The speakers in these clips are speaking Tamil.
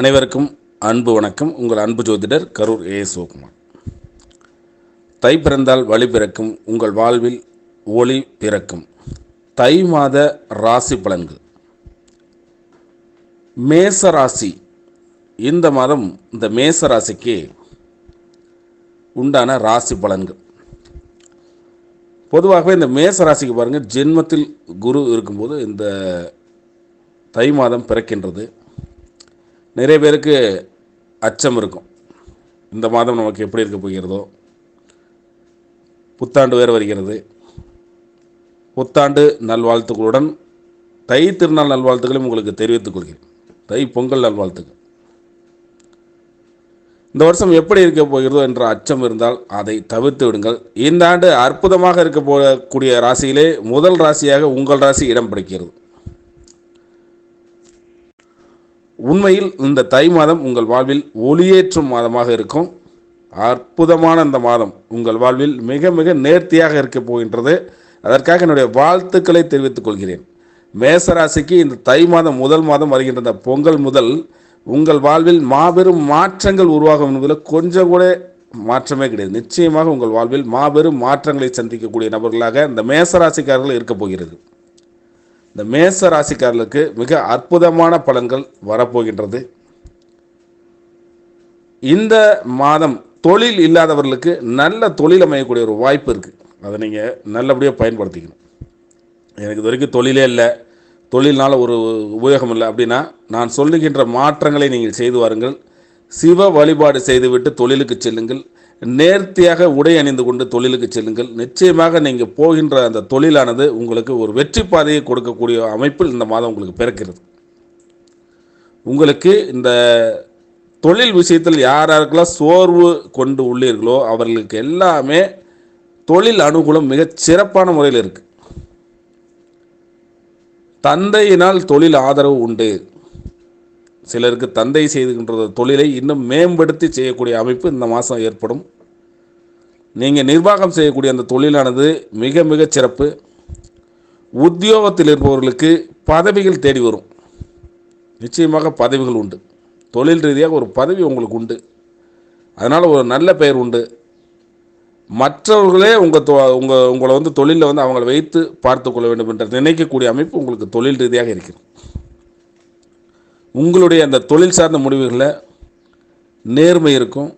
அனைவருக்கும் அன்பு வணக்கம். உங்கள் அன்பு ஜோதிடர் கரூர் ஏ சிவகுமார் தை பிறந்தால் வழி பிறக்கும் உங்கள் வாழ்வில் ஒளி பிறக்கும். தை மாத ராசி பலன்கள். மேச ராசி இந்த மாதம் இந்த மேச ராசிக்கு உண்டான ராசி பலன்கள். பொதுவாகவே இந்த மேச ராசிக்கு பாருங்கள் ஜென்மத்தில் குரு இருக்கும்போது இந்த தை மாதம் பிறக்கின்றது. நிறைய பேருக்கு அச்சம் இருக்கும். இந்த மாதம் நமக்கு எப்படி இருக்க போகிறதோ. புத்தாண்டு வேறு வருகிறது. புத்தாண்டு நல்வாழ்த்துக்களுடன் தை திருநாள் நல்வாழ்த்துக்களையும் உங்களுக்கு தெரிவித்துக் கொள்கிறேன். தை பொங்கல் நல்வாழ்த்துக்கள். இந்த வருஷம் எப்படி இருக்க போகிறதோ என்ற அச்சம் இருந்தால் அதை தவிர்த்து விடுங்கள். இந்த ஆண்டு அற்புதமாக இருக்க போகக்கூடிய ராசியிலே முதல் ராசியாக உங்கள் ராசி இடம் பிடிக்கிறது. உண்மையில் இந்த தை மாதம் உங்கள் வாழ்வில் ஒளியேற்றும் மாதமாக இருக்கும். அற்புதமான இந்த மாதம் உங்கள் வாழ்வில் மிக மிக நேர்த்தியாக இருக்க போகின்றது. அதற்காக என்னுடைய வாழ்த்துக்களை தெரிவித்துக் கொள்கிறேன். மேசராசிக்கு இந்த தை மாதம் முதல் மாதம் வருகின்ற இந்த பொங்கல் முதல் உங்கள் வாழ்வில் மாபெரும் மாற்றங்கள் உருவாகும் என்பதில் கொஞ்சம் கூட மாற்றமே கிடையாது. நிச்சயமாக உங்கள் வாழ்வில் மாபெரும் மாற்றங்களை சந்திக்கக்கூடிய நபர்களாக இந்த மேசராசிக்காரர்கள் இருக்கப் போகிறது. இந்த மேச ராசிக்காரர்களுக்கு மிக அற்புதமான பலன்கள் வரப்போகின்றது. இந்த மாதம் தொழில் இல்லாதவர்களுக்கு நல்ல தொழில் அமையக்கூடிய ஒரு வாய்ப்பு இருக்குது அதை நீங்கள் நல்லபடியாக பயன்படுத்திக்கணும். எனக்கு இது வரைக்கும் தொழிலே இல்லை. தொழில்னால் ஒரு உபயோகம் இல்லை. அப்படின்னா நான் சொல்லுகின்ற மாற்றங்களை நீங்கள் செய்து வாருங்கள். சிவ வழிபாடு செய்துவிட்டு தொழிலுக்கு செல்லுங்கள். நேர்த்தியாக உடை அணிந்து கொண்டு தொழிலுக்கு செல்லுங்கள். நிச்சயமாக நீங்கள் போகின்ற அந்த தொழிலானது உங்களுக்கு ஒரு வெற்றி பாதையை கொடுக்கக்கூடிய அமைப்பில் இந்த மாதம் உங்களுக்கு பிறக்கிறது. உங்களுக்கு இந்த தொழில் விஷயத்தில் யார் யாருக்கெல்லாம் சோர்வு கொண்டு உள்ளீர்களோ அவர்களுக்கு எல்லாமே தொழில் அனுகூலம் மிகச் சிறப்பான முறையில் இருக்கு. தந்தையினால் தொழில் ஆதரவு உண்டு. சிலருக்கு தந்தை செய்துகின்ற தொழிலை இன்னும் மேம்படுத்தி செய்யக்கூடிய அமைப்பு இந்த மாதம் ஏற்படும். நீங்கள் நிர்வாகம் செய்யக்கூடிய அந்த தொழிலானது மிக மிக சிறப்பு. உத்தியோகத்தில் இருப்பவர்களுக்கு பதவிகள் தேடி வரும். நிச்சயமாக பதவிகள் உண்டு. தொழில் ரீதியாக ஒரு பதவி உங்களுக்கு உண்டு. அதனால் ஒரு நல்ல பெயர் உண்டு. மற்றவர்களே உங்கள் தொ உங்கள் உங்களை வந்து தொழிலில் வந்து அவங்களை வைத்து பார்த்து கொள்ள வேண்டும் என்று நினைக்கக்கூடிய அமைப்பு உங்களுக்கு தொழில் ரீதியாக இருக்கிறது. உங்களுடைய அந்த தொழில் சார்ந்த முடிவுகளில் நேர்மை இருக்கும்.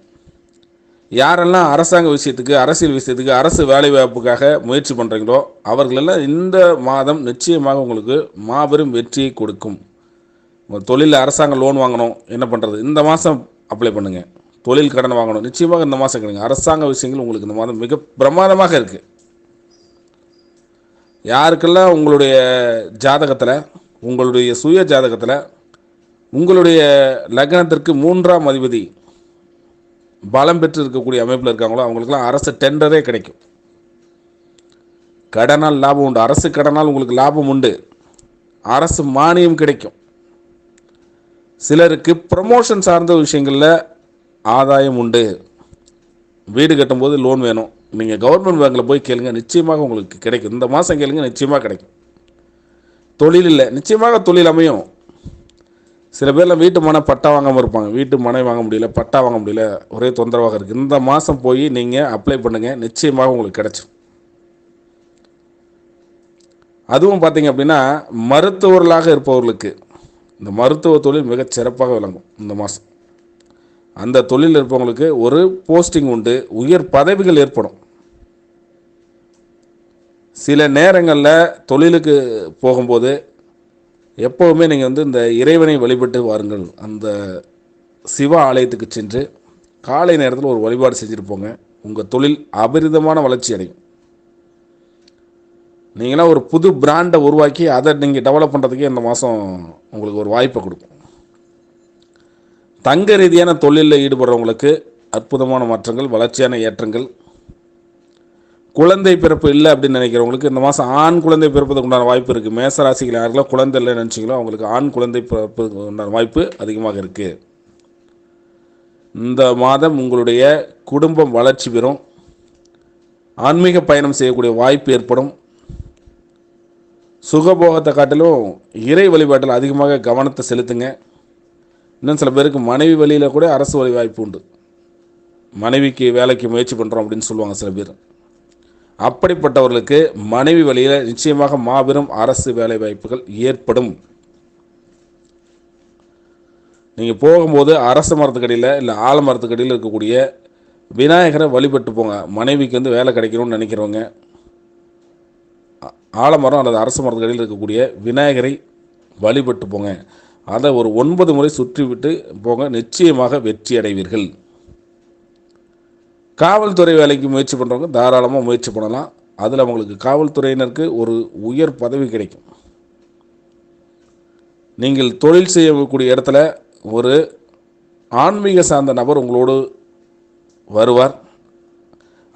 யாரெல்லாம் அரசாங்க விஷயத்துக்கு அரசியல் விஷயத்துக்கு அரசு வேலைவாய்ப்புக்காக முயற்சி பண்ணுறீங்களோ அவர்களெல்லாம் இந்த மாதம் நிச்சயமாக உங்களுக்கு மாபெரும் வெற்றியை கொடுக்கும். தொழிலில் அரசாங்க லோன் வாங்கணும் என்ன பண்ணுறது இந்த மாதம் அப்ளை பண்ணுங்கள் தொழில் கடன் வாங்கணும் நிச்சயமாக இந்த மாதம் கிடைங்க அரசாங்க விஷயங்கள் உங்களுக்கு இந்த மாதம் மிக பிரமாதமாக இருக்குது யாருக்கெல்லாம் உங்களுடைய ஜாதகத்தில் உங்களுடைய சுய ஜாதகத்தில் உங்களுடைய லக்னத்திற்கு மூன்றாம் அதிபதி பலம் பெற்று இருக்கக்கூடிய அமைப்பில் இருக்காங்களோ அவங்களுக்குலாம் அரசு டெண்டரே கிடைக்கும். கடனால் லாபம் உண்டு. அரசு கடனால் உங்களுக்கு லாபம் உண்டு. அரசு மானியம் கிடைக்கும். சிலருக்கு ப்ரமோஷன் சார்ந்த விஷயங்களில் ஆதாயம் உண்டு. வீடு கட்டும்போது லோன் வேணும். நீங்கள் கவர்மெண்ட் பேங்க்கில் போய் கேளுங்க நிச்சயமாக உங்களுக்கு கிடைக்கும். இந்த மாதம் கேளுங்க நிச்சயமாக கிடைக்கும். தொழில் இல்லை. நிச்சயமாக தொழில் அமையும். சில பேர்லாம் வீட்டு மனை பட்டா வாங்காமல் இருப்பாங்க. வீட்டு மனை வாங்க முடியல பட்டா வாங்க முடியல ஒரே தொந்தரவாக இருக்குது இந்த மாதம் போய் நீங்கள் அப்ளை பண்ணுங்கள் நிச்சயமாக உங்களுக்கு கிடைச்சிடும் அதுவும் பார்த்தீங்க அப்படின்னா மருத்துவர்களாக இருப்பவர்களுக்கு இந்த மருத்துவ தொழில் மிக சிறப்பாக விளங்கும் இந்த மாதம் அந்த தொழில் இருப்பவங்களுக்கு ஒரு போஸ்டிங் உண்டு உயர் பதவிகள் ஏற்படும். சில நேரங்களில் தொழிலுக்கு போகும்போது எப்போவுமே நீங்கள் வந்து இந்த இறைவனை வழிபட்டு வாருங்கள். அந்த சிவ ஆலயத்துக்கு சென்று காலை நேரத்தில் ஒரு வழிபாடு செஞ்சுருப்போங்க உங்கள் தொழில் அபரிதமான வளர்ச்சி அடையும். நீங்களாம் ஒரு புது பிராண்டை உருவாக்கி அதை நீங்கள் டெவலப் பண்ணுறதுக்கே இந்த மாதம் உங்களுக்கு ஒரு வாய்ப்பை கொடுக்கும். தங்க ரீதியான தொழிலில் ஈடுபடுறவங்களுக்கு அற்புதமான மாற்றங்கள் வளர்ச்சியான ஏற்றங்கள் குழந்தை பிறப்பு இல்லை அப்படின்னு நினைக்கிறவங்களுக்கு இந்த மாதம் ஆண் குழந்தை பிறப்பதுக்கு உண்டான வாய்ப்பு இருக்குது மேசராசிகள் யாருக்கெல்லாம் குழந்தை இல்லைன்னு நினச்சிங்களோ அவங்களுக்கு ஆண் குழந்தை பிறப்பதுக்கு உண்டான வாய்ப்பு அதிகமாக இருக்குது இந்த மாதம் உங்களுடைய குடும்பம் வளர்ச்சி பெறும். ஆன்மீக பயணம் செய்யக்கூடிய வாய்ப்பு ஏற்படும். சுகபோகத்தை காட்டிலும் இறை வழிபாட்டில் அதிகமாக கவனத்தை செலுத்துங்க. இன்னும் சில பேருக்கு மனைவி வழியில் கூட அரசு வழி வாய்ப்பு உண்டு. மனைவிக்கு வேலைக்கு முயற்சி பண்ணுறோம் அப்படின்னு சொல்லுவாங்க சில பேர். அப்படிப்பட்டவர்களுக்கு மனைவி வழியில் நிச்சயமாக மாபெரும் அரசு வேலை வாய்ப்புகள் ஏற்படும். நீங்கள் போகும்போது அரச மரத்துக்கடியில் இல்லை ஆலமரத்துக்கடியில் இருக்கக்கூடிய விநாயகரை வழிபட்டு போங்க. மனைவிக்கு வந்து வேலை கிடைக்கணும்னு நினைக்கிறவங்க ஆலமரம் அல்லது அரச மரத்துக்கடியில் இருக்கக்கூடிய விநாயகரை வழிபட்டு போங்க. அதை ஒரு ஒன்பது முறை சுற்றி விட்டு போங்க. நிச்சயமாக வெற்றி அடைவீர்கள். காவல்துறை வேலைக்கு முயற்சி பண்ணுறவங்க தாராளமாக முயற்சி பண்ணலாம். அதில் அவங்களுக்கு காவல்துறையினருக்கு ஒரு உயர் பதவி கிடைக்கும். நீங்கள் தொழில் செய்யக்கூடிய இடத்துல ஒரு ஆன்மீக சார்ந்த நபர் உங்களோடு வருவார்.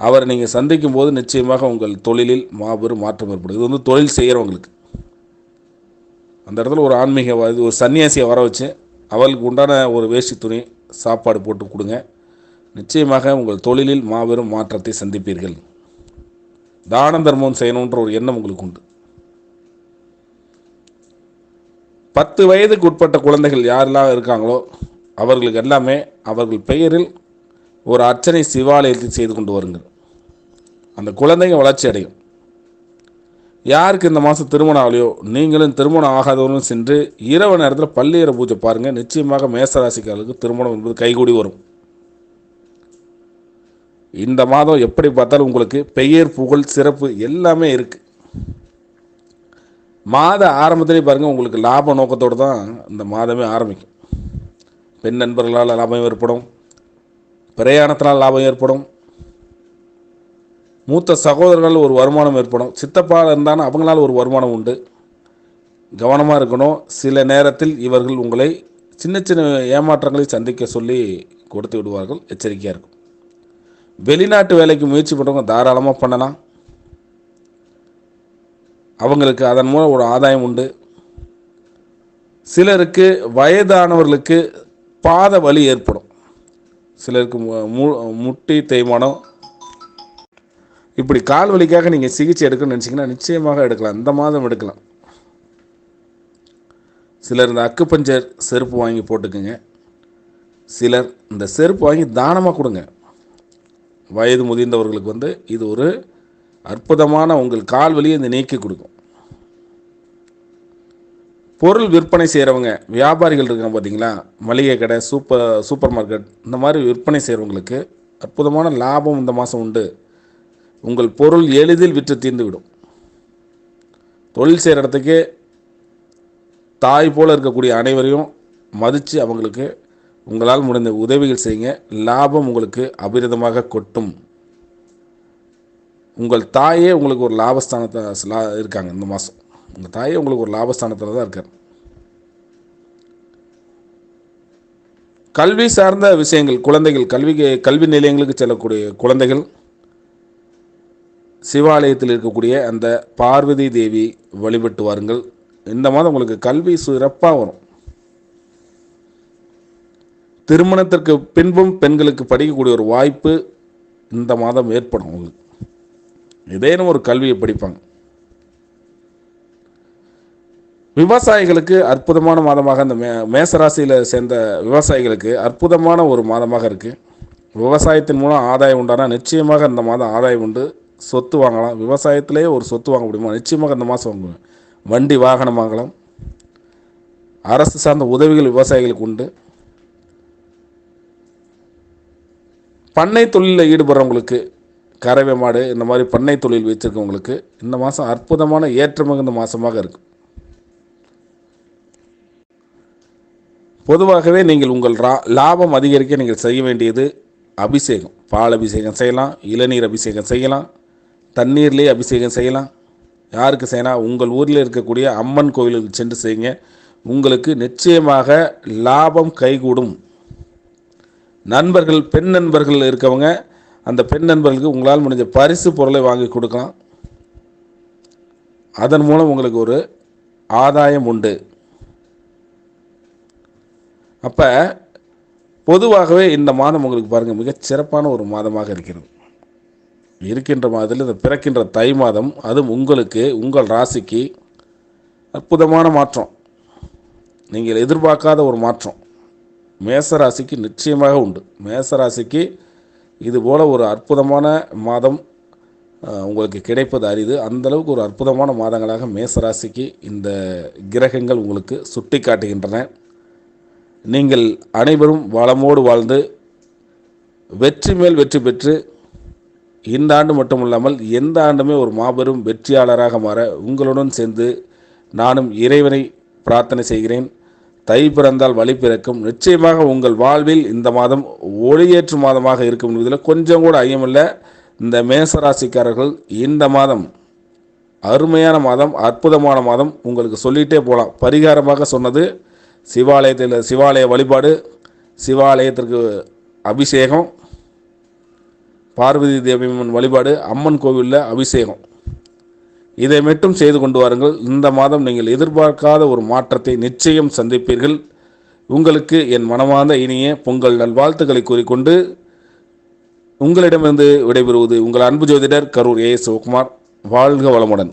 அவரை நீங்கள் சந்திக்கும் போது நிச்சயமாக உங்கள் தொழிலில் மாபெரும் மாற்றம் ஏற்படும். இது வந்து தொழில் செய்கிறவங்களுக்கு அந்த இடத்துல ஒரு ஆன்மீக இது ஒரு சன்னியாசியை வர வச்சு அவளுக்கு உண்டான ஒரு வேஷ்டி துணி சாப்பாடு போட்டு கொடுங்க. நிச்சயமாக உங்கள் தொழிலில் மாபெரும் மாற்றத்தை சந்திப்பீர்கள். தான தர்மம் செய்யணுன்ற ஒரு எண்ணம் உங்களுக்கு உண்டு. பத்து வயதுக்கு உட்பட்ட குழந்தைகள் யாரெல்லாம் இருக்காங்களோ அவர்களுக்கு எல்லாமே அவர்கள் பெயரில் ஒரு அர்ச்சனை சிவாலயத்தை செய்து கொண்டு வருங்கள். அந்த குழந்தைங்க வளர்ச்சி அடையும். யாருக்கு இந்த மாதம் திருமணம் ஆகலையோ நீங்களும் திருமணம் ஆகாதவர்களும் சென்று இரவு நேரத்தில் பள்ளியற பூஜை பாருங்கள் நிச்சயமாக மேசராசிக்காரர்களுக்கு திருமணம் என்பது கைகூடி வரும். இந்த மாதம் எப்படி பார்த்தாலும் உங்களுக்கு பெயர் புகழ் சிறப்பு எல்லாமே இருக்குது மாத ஆரம்பத்திலே பாருங்கள் உங்களுக்கு லாப நோக்கத்தோடு தான் இந்த மாதமே ஆரம்பிக்கும். பெண் நண்பர்களால் லாபம் ஏற்படும் பிரயாணத்தினால் லாபம் ஏற்படும் மூத்த சகோதரர்கள் ஒரு வருமானம் ஏற்படும் சித்தப்பா இருந்தாலும் அவங்களால ஒரு வருமானம் உண்டு. கவனமாக இருக்கணும். சில நேரத்தில் இவர்கள் உங்களை சின்ன சின்ன ஏமாற்றங்களை சந்திக்க சொல்லி கொடுத்து விடுவார்கள். எச்சரிக்கையாக இருக்கும் வெளிநாட்டு வேலைக்கு முயற்சி பண்ணுறவங்க தாராளமாக பண்ணலாம். அவங்களுக்கு அதன் மூலம் ஒரு ஆதாயம் உண்டு. சிலருக்கு வயதானவர்களுக்கு பாத வலி ஏற்படும். சிலருக்கு மு- மு- முட்டி தேய்மானம். இப்படி கால் வலிக்காக நீங்கள் சிகிச்சை எடுக்கணும்னு நினச்சிங்கன்னா நிச்சயமாக எடுக்கலாம். இந்த மாதம் எடுக்கலாம். சிலர் இந்த அக்குப்பஞ்சர் செருப்பு வாங்கி போட்டுக்குங்க. சிலர் இந்த செருப்பு வாங்கி தானமாக கொடுங்க. வயது முதிர்ந்தவர்களுக்கு வந்து இது ஒரு அற்புதமான உங்கள் கால் வலியை இந்த நீக்கி கொடுக்கும். பொருள் விற்பனை செய்கிறவங்க வியாபாரிகள் இருக்காங்க பார்த்தீங்களா மளிகை கடை சூப்பர் சூப்பர் மார்க்கெட் இந்த மாதிரி விற்பனை செய்கிறவங்களுக்கு அற்புதமான லாபம் இந்த மாதம் உண்டு. உங்கள் பொருள் எளிதில் விற்று தீர்ந்துவிடும். தொழில் செய்கிற இடத்துக்கு தாய் போல் இருக்கக்கூடிய அனைவரையும் மதித்து அவங்களுக்கு உங்களால் முடிந்த உதவிகள் செய்யுங்க. லாபம் உங்களுக்கு அபிரதமாக கொட்டும். உங்கள் தாயே உங்களுக்கு ஒரு லாபஸ்தானத்தில் இருக்காங்க இந்த மாதம் உங்கள் தாயே உங்களுக்கு ஒரு லாபஸ்தானத்தில் தான் இருக்கார். கல்வி சார்ந்த விஷயங்கள் குழந்தைகள் கல்வி கல்வி நிலையங்களுக்கு செல்லக்கூடிய குழந்தைகள் சிவாலயத்தில் இருக்கக்கூடிய அந்த பார்வதி தேவி வழிபட்டு வாருங்கள். இந்த மாதம் உங்களுக்கு கல்வி சிறப்பாக வரும். திருமணத்திற்கு பின்பும் பெண்களுக்கு படிக்கக்கூடிய ஒரு வாய்ப்பு இந்த மாதம் ஏற்படும் உங்களுக்கு ஏதேனும் ஒரு கல்வியை படிப்பாங்க. விவசாயிகளுக்கு அற்புதமான மாதமாக இந்த மே மேசராசியில் சேர்ந்த விவசாயிகளுக்கு அற்புதமான ஒரு மாதமாக இருக்குது விவசாயத்தின் மூலம் ஆதாயம் உண்டானா நிச்சயமாக இந்த மாதம் ஆதாயம் உண்டு. சொத்து வாங்கலாம். விவசாயத்திலே ஒரு சொத்து வாங்க முடியுமா? நிச்சயமாக இந்த மாதம் வாங்குவேன் வண்டி வாகனம் வாங்கலாம். அரசு சார்ந்த உதவிகள் விவசாயிகளுக்கு உண்டு. பண்ணை தொழிலில் ஈடுபடுறவங்களுக்கு கறவை மாடு இந்த மாதிரி பண்ணை தொழில் வச்சுருக்கவங்களுக்கு இந்த மாதம் அற்புதமான ஏற்றமிகுந்த மாதமாக இருக்கும் பொதுவாகவே நீங்கள் உங்கள் ரா லாபம் அதிகரிக்க நீங்கள் செய்ய வேண்டியது அபிஷேகம். பால் அபிஷேகம் செய்யலாம் இளநீர் அபிஷேகம் செய்யலாம் தண்ணீர்லேயே அபிஷேகம் செய்யலாம். யாருக்கு செய்யலாம் உங்கள் ஊரில் இருக்கக்கூடிய அம்மன் கோயிலுக்கு சென்று செய்யுங்க. உங்களுக்கு நிச்சயமாக லாபம் கைகூடும். நண்பர்கள் பெண் நண்பர்கள் இருக்கவங்க அந்த பெண் நண்பர்களுக்கு உங்களால் முடிஞ்ச பரிசு பொருளை வாங்கி கொடுக்கலாம். அதன் மூலம் உங்களுக்கு ஒரு ஆதாயம் உண்டு. அப்போ பொதுவாகவே இந்த மாதம் உங்களுக்கு பாருங்கள் மிகச் சிறப்பான ஒரு மாதமாக இருக்கிறது. இருக்கின்ற மாதத்தில் இந்த பிறக்கின்ற தை மாதம் அதுவும் உங்களுக்கு உங்கள் ராசிக்கு அற்புதமான மாற்றம். நீங்கள் எதிர்பார்க்காத ஒரு மாற்றம். மேசராசிக்கு நிச்சயமாக உண்டு. மேசராசிக்கு இது போல் ஒரு அற்புதமான மாதம் உங்களுக்கு கிடைப்பது அரிது. அந்தளவுக்கு ஒரு அற்புதமான மாதங்களாக மேசராசிக்கு இந்த கிரகங்கள் உங்களுக்கு சுட்டி காட்டுகின்றன நீங்கள் அனைவரும் வளமோடு வாழ்ந்து வெற்றி மேல் வெற்றி பெற்று இந்த ஆண்டு மட்டுமல்லாமல் எந்த ஆண்டுமே ஒரு மாபெரும் வெற்றியாளராக மாற உங்களுடன் சேர்ந்து நானும் இறைவனை பிரார்த்தனை செய்கிறேன். தை பிறந்தால் வழி பிறக்கும். நிச்சயமாக உங்கள் வாழ்வில் இந்த மாதம் ஒளியேற்று மாதமாக இருக்கும். என்பதில் கொஞ்சம் கூட ஐயமில்லை இந்த மேசராசிக்காரர்கள் இந்த மாதம் அருமையான மாதம் அற்புதமான மாதம். உங்களுக்கு சொல்லிகிட்டே போகலாம். பரிகாரமாக சொன்னது சிவாலயத்தில் சிவாலய வழிபாடு சிவாலயத்திற்கு அபிஷேகம் பார்வதி தேவியம்மன் வழிபாடு அம்மன் கோவிலில் அபிஷேகம். இதை மட்டும் செய்து கொண்டு வாருங்கள். இந்த மாதம் நீங்கள் எதிர்பார்க்காத ஒரு மாற்றத்தை நிச்சயம் சந்திப்பீர்கள். உங்களுக்கு என் மனமார்ந்த இனிய பொங்கல் நல்வாழ்த்துக்களை கூறிக்கொண்டு உங்களிடமிருந்து விடைபெறுவது உங்கள் அன்பு ஜோதிடர் கரூர் ஏ சிவகுமார். வாழ்க வளமுடன்.